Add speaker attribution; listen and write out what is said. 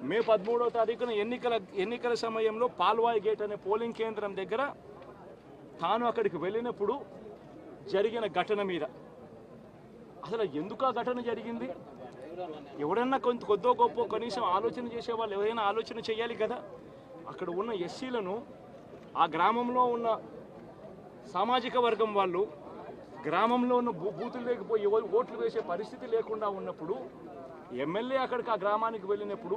Speaker 1: మే పదమూడవ తారీఖున ఎన్నికల ఎన్నికల సమయంలో పాల్వాయి గేట్ అనే పోలింగ్ కేంద్రం దగ్గర తాను అక్కడికి వెళ్ళినప్పుడు జరిగిన ఘటన మీద. అసలు ఎందుకు ఆ ఘటన జరిగింది? ఎవడన్నా కొంత కొద్దో గొప్ప కనీసం ఆలోచన చేసే వాళ్ళు ఎవరైనా ఆలోచన చేయాలి కదా? అక్కడ ఉన్న ఎస్సీలను ఆ గ్రామంలో ఉన్న సామాజిక వర్గం వాళ్ళు గ్రామంలో ఉన్న బూ బూతులు లేకపోయి ఎవరు ఓట్లు వేసే పరిస్థితి లేకుండా ఉన్నప్పుడు ఎమ్మెల్యే అక్కడికి ఆ గ్రామానికి వెళ్ళినప్పుడు